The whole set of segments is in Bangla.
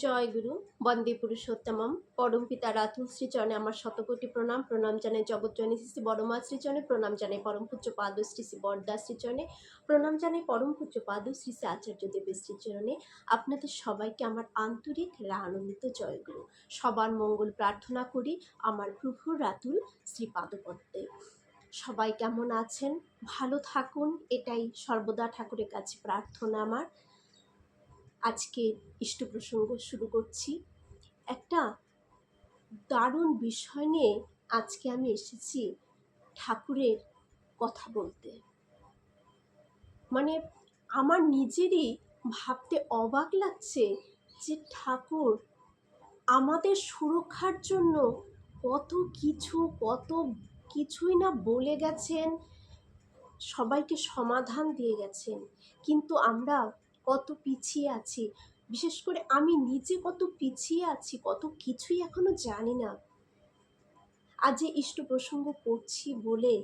জয় গুরু, বন্দে পুরুষোত্তমম। পরম পিতা রাতুল শ্রীচরণে আমার শতকোটি প্রণাম। প্রণাম জানাই জগৎজনী শ্রী বড়মা শ্রীচরণে। প্রণাম জানাই পরম পূজ্য পাদ শ্রী শ্রী বরদা শ্রীচরণে। প্রণাম জানাই পরম পূজ্য পাদ শ্রী শ্রী আচার্য দেবের শ্রীচরণে। আপনাদের সবাইকে আমার আন্তরিক আনন্দিত জয়গুরু সবার মঙ্গল প্রার্থনা করি আমার প্রভুর রাতুল শ্রী পাদপদ্মে সবাই কেমন আছেন? ভালো থাকুন। এটাই সর্বদা ঠাকুরের কাছে প্রার্থনা আমার। আজকে ইষ্ট প্রসঙ্গ শুরু করছি। একটা দারুণ বিষয় নিয়ে আজকে আমি এসেছি ঠাকুরের কথা বলতে। মানে আমার নিজেরই ভাবতে অবাক লাগছে যে ঠাকুর আমাদের সুরক্ষার জন্য কত কিছু, কত কিছুই না বলে গেছেন, সবাইকে সমাধান দিয়ে গেছেন। কিন্তু আমরা কত পিছিয়ে আছি। বিশেষ করে আমি নিজে কত পিছিয়ে আছি, কত কিছুই এখনও জানি না। আজ যে ইষ্ট প্রসঙ্গ পড়ছি বলে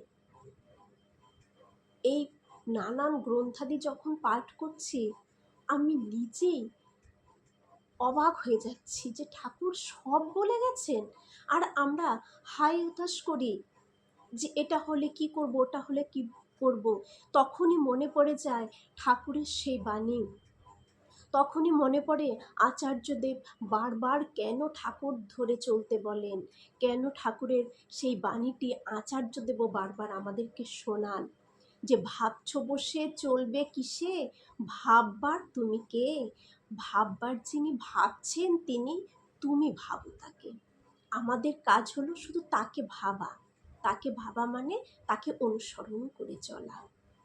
এই নানান গ্রন্থাদি যখন পাঠ করছি, আমি নিজেই অবাক হয়ে যাচ্ছি যে ঠাকুর সব বলে গেছেন। আর আমরা হাই হতাশ করি যে এটা হলে কি করব, ওটা হলে কি করব। তখনই মনে পড়ে যায় ঠাকুরের সেই বাণী। তখনই মনে পড়ে আচার্যদেব বারবার কেন ঠাকুর ধরে চলতে বলেন? কেন ঠাকুরের সেই বাণীটি আচার্যদেবও বারবার আমাদেরকে শোনান? যে ভাবছ বসে চলবে কিসে? ভাববার তুমি কে? ভাববার যিনি ভাবছেন তিনি, তুমি ভাবো তাকে। আমাদের কাজ হলো শুধু তাকে ভাবা। তাকে ভাবা মানে তাকে অনুসরণ করে চলা।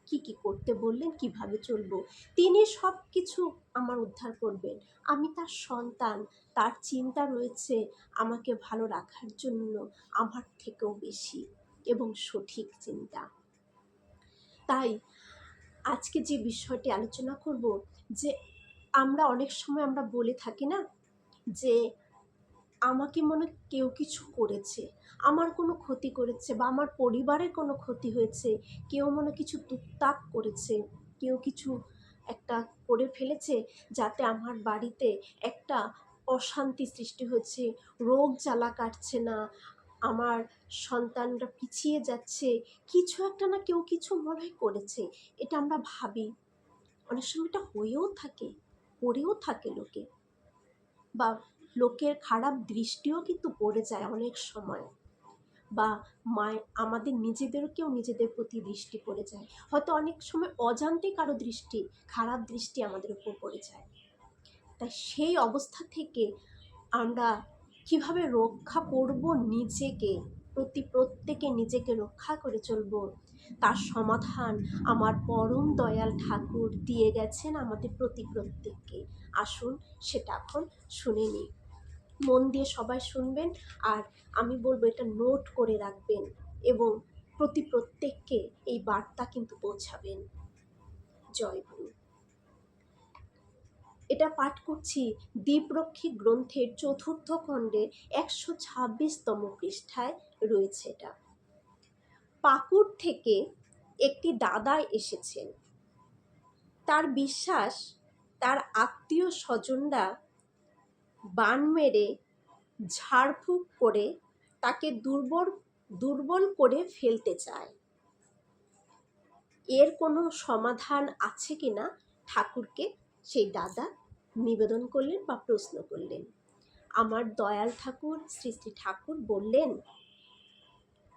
কি কি করতে বললেন, কীভাবে চলবো? তিনি সব কিছু আমার উদ্ধার করবেন। আমি তার সন্তান, তার চিন্তা রয়েছে আমাকে ভালো রাখার জন্য, আমার থেকেও বেশি এবং সঠিক চিন্তা। তাই আজকে যে বিষয়টি আলোচনা করব, যে আমরা অনেক সময় আমরা বলে থাকি না যে, আমাকে মনে কেউ কিছু করেছে। আমার কোনো ক্ষতি করেছে বা আমার পরিবারের কোনো ক্ষতি হয়েছে, কেউ মনে কিছু তুকতাক করেছে, কেউ কিছু একটা করে ফেলেছে যাতে আমার বাড়িতে একটা অশান্তি সৃষ্টি হচ্ছে, রোগ জ্বালা কাটছে না, আমার সন্তানরা পিছিয়ে যাচ্ছে, কিছু একটা না কেউ কিছু মনে করেছে, এটা আমরা ভাবি। অনেক সময় এটা হয়েও থাকে, করেও থাকে লোকে। বা লোকের খারাপ দৃষ্টিও কিন্তু পড়ে যায় অনেক সময়। বা মায় আমাদের নিজেদেরকেও নিজেদের প্রতি দৃষ্টি পড়ে যায়। হয়তো অনেক সময় অজান্তে কারও দৃষ্টি, খারাপ দৃষ্টি আমাদের উপর পড়ে যায়। তাই সেই অবস্থা থেকে আমরা কীভাবে রক্ষা করব নিজেকে, প্রতি প্রত্যেকে নিজেকে রক্ষা করে চলব, তার সমাধান আমার পরম দয়াল ঠাকুর দিয়ে গেছেন আমাদের প্রতি প্রত্যেককে। আসুন সেটা এখন শুনে নিই। মন দিয়ে সবাই শুনবেন আর আমি বলব এটা নোট করে রাখবেন এবং প্রতি প্রত্যেককে এই বার্তা কিন্তু পৌঁছাবেন। জয় গুরু। এটা পাঠ করছি দ্বীপরক্ষী গ্রন্থের চতুর্থ খণ্ডে একশো ছাব্বিশতম পৃষ্ঠায় রয়েছে এটা। পাকুড় থেকে একটি দাদা এসেছেন। তার বিশ্বাস, তার আত্মীয় স্বজনরা বান মেরে ঝাড়ফুঁক করে তাকে দুর্বল দুর্বল করে ফেলতে চায়। এর কোনো সমাধান আছে কি না? ঠাকুরকে সেই দাদা নিবেদন করলেন বা প্রশ্ন করলেন। আমার দয়াল ঠাকুর, শ্রী শ্রী ঠাকুর বললেন,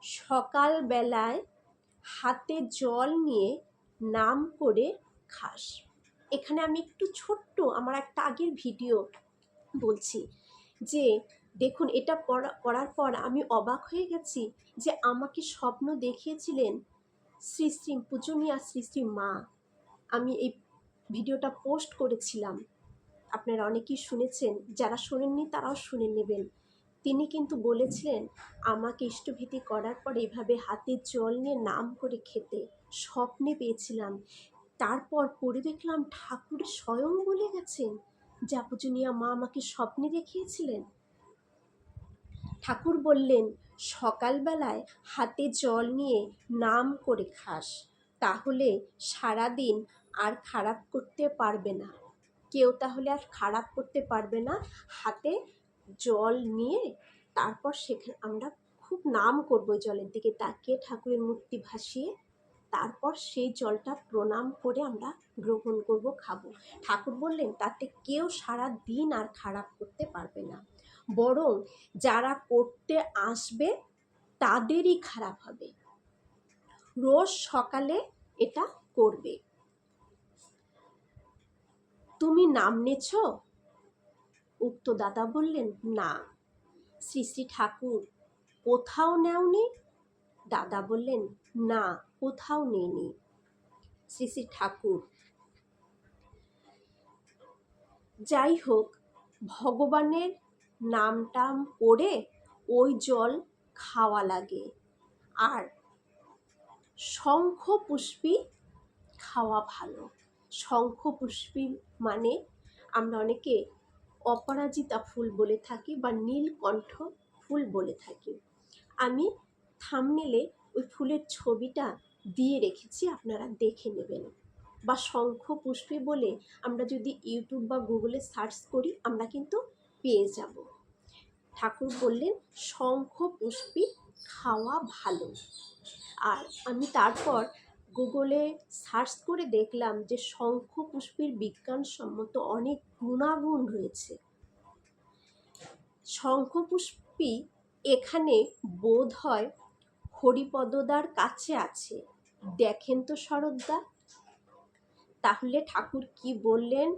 সকালবেলায় হাতে জল নিয়ে নাম করে খাস। এখানে আমি একটু ছোট্ট, আমার একটা আগের ভিডিও বলছি যে, দেখুন, এটা পড়া পর আমি অবাক হয়ে গেছি যে আমাকে স্বপ্ন দেখিয়েছিলেন শ্রী শ্রী পূজনীয়া, শ্রী শ্রী মা। আমি এই ভিডিওটা পোস্ট করেছিলাম। আপনারা অনেকেই শুনেছেন, যারা শোনেননি তারাও শুনে নেবেন। তিনি কিন্তু বলেছিলেন, আমাকে ইষ্টভীতি করার পর এভাবে হাতে জল নিয়ে নাম করে খেতে স্বপ্নে পেয়েছিলাম। তারপর পড়ে দেখলাম ঠাকুর স্বয়ং বলে গেছেন। যা মা আমাকে স্বপ্নে দেখিয়েছিলেন? ঠাকুর বললেন, সকালবেলায় হাতে জল নিয়ে নাম করে খাস, তাহলে সারাদিন আর খারাপ করতে পারবে না। কেউ তাহলে আর খারাপ করতে পারবে না। হাতে জল নিয়ে তারপর সেখানে আমরা খুব নাম করব জলের দিকে। তাকিয়ে ঠাকুরের মূর্তি ভাসিয়ে তারপর সেই জলটা প্রণাম করে আমরা গ্রহণ করব, খাব। ঠাকুর বললেন, তাতে কেউ সারা দিন আর খারাপ করতে পারবে না। বরং যারা করতে আসবে, তাদেরই খারাপ হবে। রোজ সকালে এটা করবে। তুমি নাম নেছ উক্ত দাদা বললেন, না। শ্রী শ্রী ঠাকুর, কোথাও নেওনি? দাদা বললেন না, কোথাও নেইনি। শ্রী শ্রী ঠাকুর। যাই হোক, ভগবানের নাম টাম করে ওই জল খাওয়া লাগে আর শঙ্খ পুষ্পী খাওয়া ভালো। শঙ্খ পুষ্পী মানে আমরা অনেকে অপরাজিতা ফুল বলে থাকি বা নীলকণ্ঠ ফুল বলে থাকি। আমি থামনেলে ওই ফুলের ছবিটা দিয়ে রেখেছি, আপনারা দেখে নেবেন। বা শঙ্খ পুষ্পী বলে আমরা যদি ইউটিউব বা গুগলে সার্চ করি, আমরা কিন্তু পেয়ে যাব। ঠাকুর বললেন, শঙ্খ পুষ্পি খাওয়া ভালো। আর আমি তারপর গুগলে সার্চ করে দেখলাম যে শঙ্খ পুষ্পীর বিজ্ঞানসম্মত অনেক গুণাগুণ রয়েছে। শঙ্খপুষ্পী এখানে বোধ হয় হরিপদদার কাছে আছে। দেখেন তো শরৎদা। তাহলে ঠাকুর কি বললেন?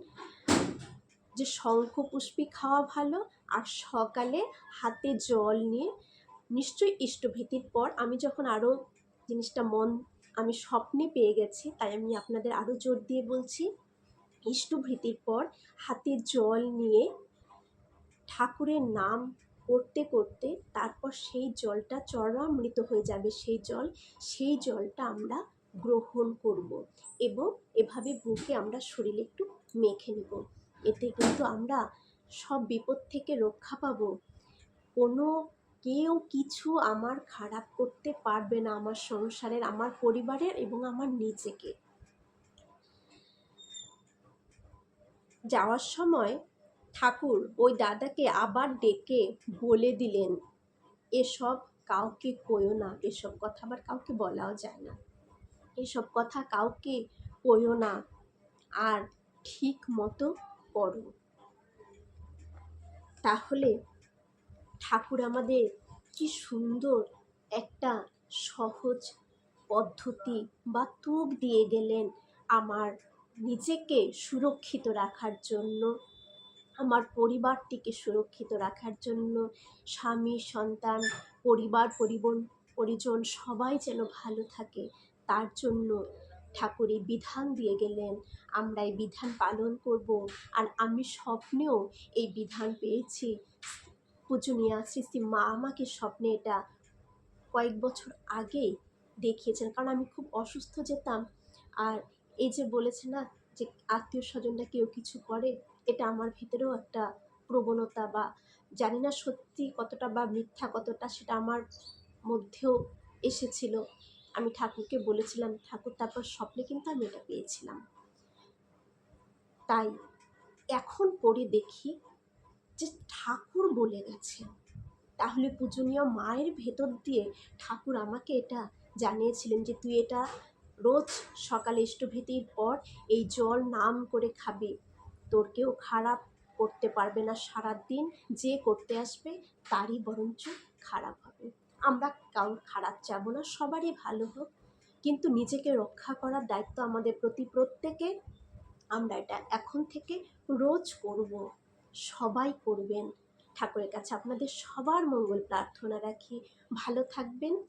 যে শঙ্খপুষ্পী খাওয়া ভালো আর সকালে হাতে জল নিয়ে নিশ্চয়ই ইষ্টভীতির পর আমি যখন আরও জিনিসটা মন, আমি স্বপ্নে পেয়ে গেছি, তাই আমি আপনাদের আরও জোর দিয়ে বলছি, ইষ্টভীতির পর হাতে জল নিয়ে ঠাকুরের নাম করতে করতে তারপর সেই জলটা চরণামৃত হয়ে যাবে সেই জল, সেই জলটা আমরা গ্রহণ করব এবং এভাবে বুকে আমরা শরীরে একটু মেখে নেব। এতে কিন্তু আমরা সব বিপদ থেকে রক্ষা পাবো। কোনো কেউ কিছু আমার খারাপ করতে পারবে না আমার সংসারের, আমার পরিবারের এবং আমার নিজেকে। যাওয়ার সময় ঠাকুর ওই দাদাকে আবার ডেকে বলে দিলেন, এসব কাউকে কইও না, এসব কথা আবার কাউকে বলাও যায় না। এসব কথা কাউকে কইও না, আর ঠিক মতো করো। তাহলে ঠাকুর আমাদের কি সুন্দর একটা সহজ পদ্ধতি বা তুক দিয়ে গেলেন আমার নিজেকে সুরক্ষিত রাখার জন্য। আমার পরিবারটিকে সুরক্ষিত রাখার জন্য স্বামী, সন্তান, পরিবার, পরিবন, পরিজন সবাই যেন ভালো থাকে, তার জন্য ঠাকুর এই বিধান দিয়ে গেলেন। আমরা এই বিধান পালন করব আর আমি স্বপ্নেও এই বিধান পেয়েছি। পূজনীয়া শ্রী মা আমাকে স্বপ্নে এটা কয়েক বছর আগে দেখিয়েছেন, কারণ আমি খুব অসুস্থ যেতাম। আর এই যে বলেছে না যে আত্মীয় স্বজনরা কেউ কিছু করে এটা আমার ভিতরেও একটা প্রবণতা বা জানি না সত্যি কতটা বা মিথ্যা কতটা সেটা আমার মধ্যেও এসেছিল। আমি ঠাকুরকে বলেছিলাম, ঠাকুর, তারপর স্বপ্নে কিন্তু আমি এটা পেয়েছিলাম। তাই এখন পড়ে দেখি যে ঠাকুর বলে গেছে। তাহলে পূজনীয় মায়ের ভেতর দিয়ে ঠাকুর আমাকে এটা জানিয়েছিলেন যে, তুই এটা রোজ সকালে ইষ্টভীতির পর এই জল নাম করে খাবি। তোর কেউ খারাপ করতে পারবে না সারা দিন যে করতে আসবে তারই বরঞ্চ খারাপ হবে। আমরা কারোর খারাপ চাবো না, সবারই ভালো হোক। কিন্তু নিজেকে রক্ষা করার দায়িত্ব আমাদের প্রতি প্রত্যেকের আমরা এটা এখন থেকে রোজ করব। সবাই করবেন। ঠাকুরের কাছে আপনাদের সবার মঙ্গল প্রার্থনা রাখি। ভালো থাকবেন।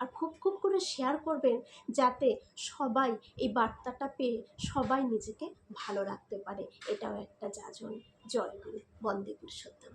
আর খুব খুব করে শেয়ার করবেন যাতে সবাই এই বার্তাটা পেয়ে সবাই নিজেকে ভালো রাখতে পারে। এটাও একটা যাজন। জয় গুরু। বন্দে পুরুষোত্তম